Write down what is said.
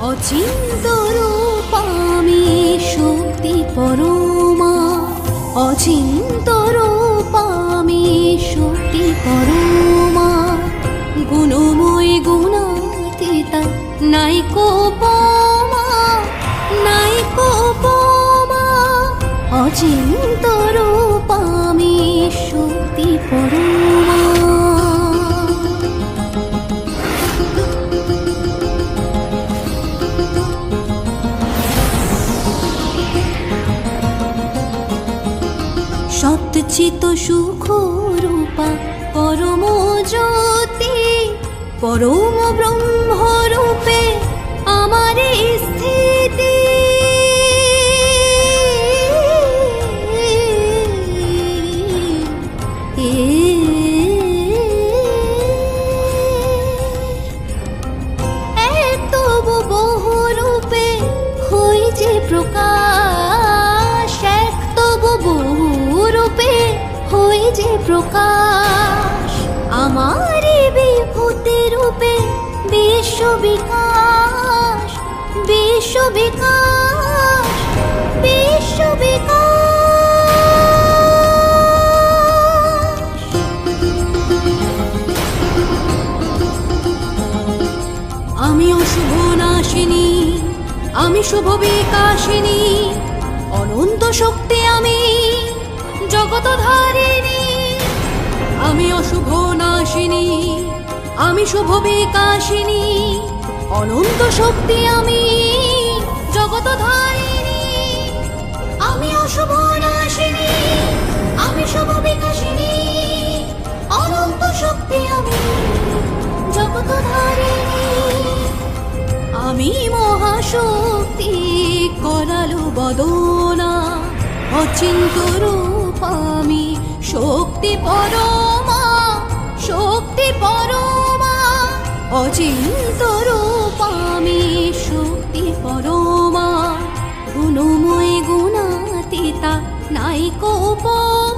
অচিন্ত রূপামি শক্তি পরমা। অচিন্ত রূপামি শক্তি পরমা। গুণময় গুণাতীতা নাই কোপমা নাই কোপমা। অচিন্ত রূপামি শক্তি পরমা। সত্যচিত সুখ রূপা পরম জ্যোতি পরম ব্রহ্ম রূপে আমার স্থিতি এত বহু রূপে হই যে প্রকাশ প্রকাশ, আমার বিভূতি রূপে বিশ্ব বিকাশ বিশ্ব বিকাশ বিশ্ব বিকাশ আমি শুভ বিকাশিনী, অনন্ত শক্তি আমি জগত ধারিণী আমি অশুভ নাশিনী, আমি শুভ বিকাশিনী, অনন্ত শক্তি আমি জগত ধারিণী। আমি অশুভ নাশিনী, আমি শুভ বিকাশিনী, অনন্ত শক্তি আমি জগত আমি মহাশক্তি, করালু বদনা, অচিন্ত রূপ শক্তি পরমা শক্তি পরমা অচিন্ত রূপামি শক্তি পরমা গুণময় গুণাতীতা নাইকো পর